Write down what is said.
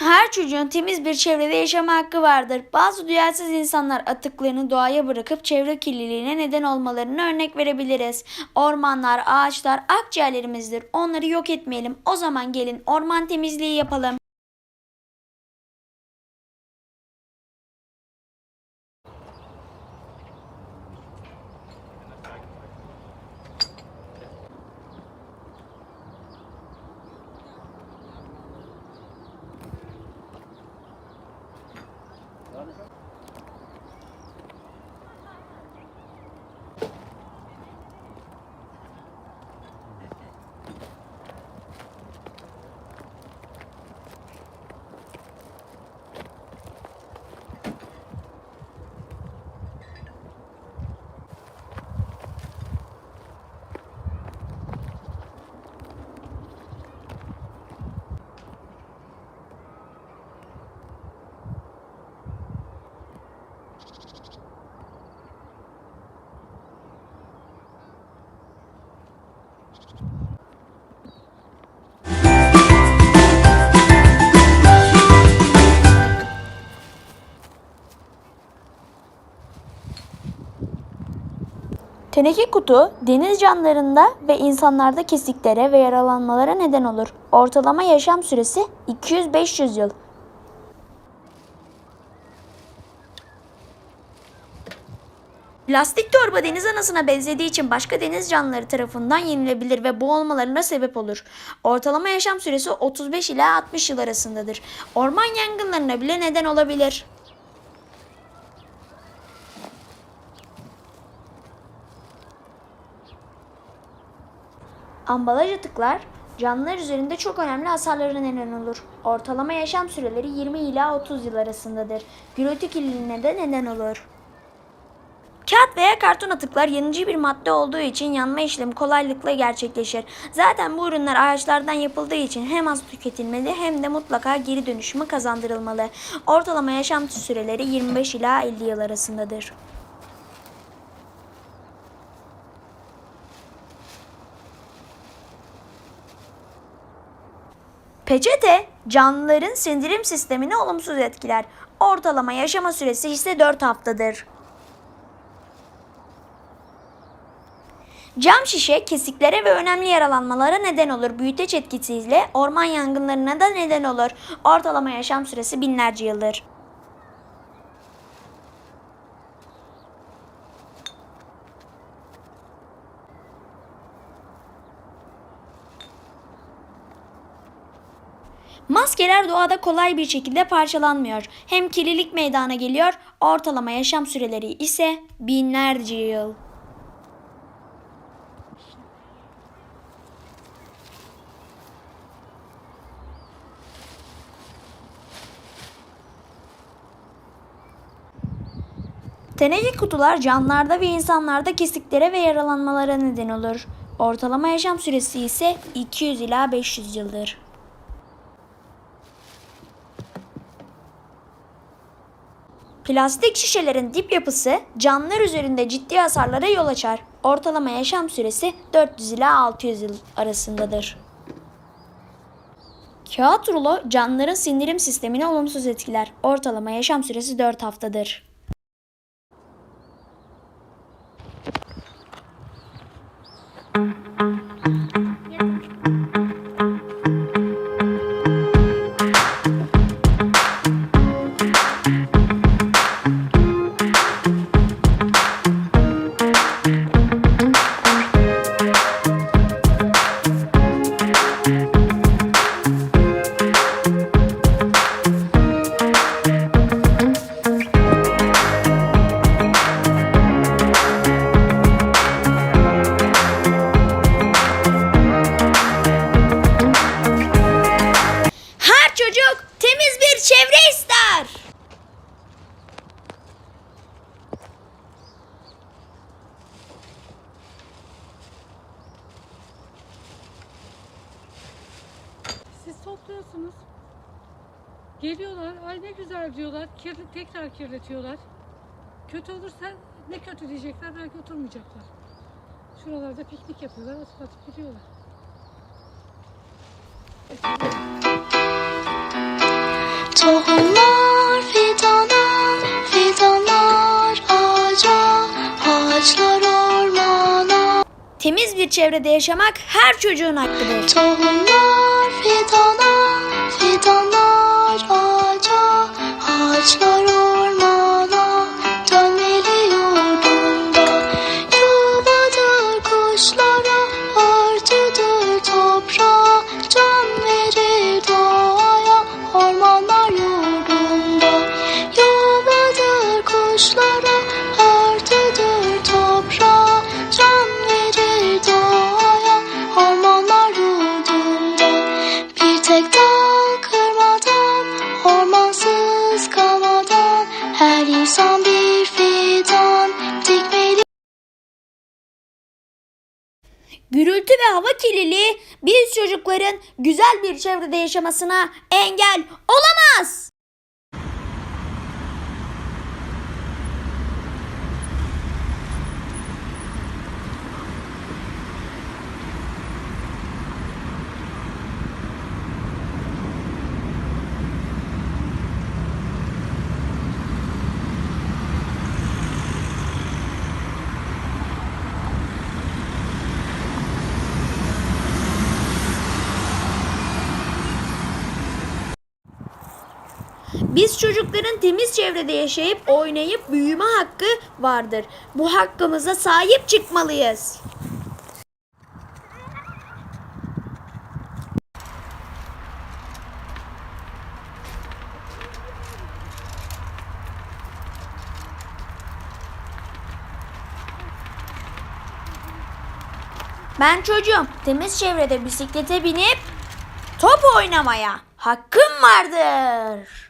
Her çocuğun temiz bir çevrede yaşama hakkı vardır. Bazı duyarsız insanlar atıklarını doğaya bırakıp çevre kirliliğine neden olmalarını örnek verebiliriz. Ormanlar, ağaçlar akciğerlerimizdir. Onları yok etmeyelim. O zaman gelin orman temizliği yapalım. Teneke kutu deniz canlılarında ve insanlarda kesiklere ve yaralanmalara neden olur. Ortalama yaşam süresi 200-500 yıl. Plastik torba deniz anasına benzediği için başka deniz canlıları tarafından yenilebilir ve boğulmalarına sebep olur. Ortalama yaşam süresi 35 ila 60 yıl arasındadır. Orman yangınlarına bile neden olabilir. Ambalaj atıklar canlılar üzerinde çok önemli hasarlara neden olur. Ortalama yaşam süreleri 20 ila 30 yıl arasındadır. Gürültü kirliliğine de neden olur. Kağıt veya karton atıklar yanıcı bir madde olduğu için yanma işlemi kolaylıkla gerçekleşir. Zaten bu ürünler ağaçlardan yapıldığı için hem az tüketilmeli hem de mutlaka geri dönüşümü kazandırılmalı. Ortalama yaşam süreleri 25 ila 50 yıl arasındadır. Peçete canlıların sindirim sistemini olumsuz etkiler. Ortalama yaşama süresi ise 4 haftadır. Cam şişe kesiklere ve önemli yaralanmalara neden olur. Büyüteç etkisiyle orman yangınlarına da neden olur. Ortalama yaşam süresi binlerce yıldır. Maskeler doğada kolay bir şekilde parçalanmıyor. Hem kirlilik meydana geliyor, ortalama yaşam süreleri ise binlerce yıl. Teneke kutular canlılarda ve insanlarda kesiklere ve yaralanmalara neden olur. Ortalama yaşam süresi ise 200 ila 500 yıldır. Plastik şişelerin dip yapısı canlılar üzerinde ciddi hasarlara yol açar. Ortalama yaşam süresi 400 ila 600 yıl arasındadır. Kağıt rulo canlıların sindirim sistemini olumsuz etkiler. Ortalama yaşam süresi 4 haftadır. Siz topluyorsunuz. Geliyorlar, ay ne güzel diyorlar. Kirli, tekrar kirletiyorlar. Kötü olursa ne kötü diyecekler, belki oturmayacaklar. Şuralarda piknik yapıyorlar, atıp atıp gidiyorlar. Tohumlar Temiz bir çevrede yaşamak her çocuğun hakkıdır. Tohumlar fidana, fidanlar ağaca, ağaçlar ormana. Gürültü ve hava kirliliği biz çocukların güzel bir çevrede yaşamasına engel olamaz. Biz çocukların temiz çevrede yaşayıp oynayıp büyüme hakkı vardır. Bu hakkımıza sahip çıkmalıyız. Ben çocuğum temiz çevrede bisiklete binip top oynamaya hakkım vardır.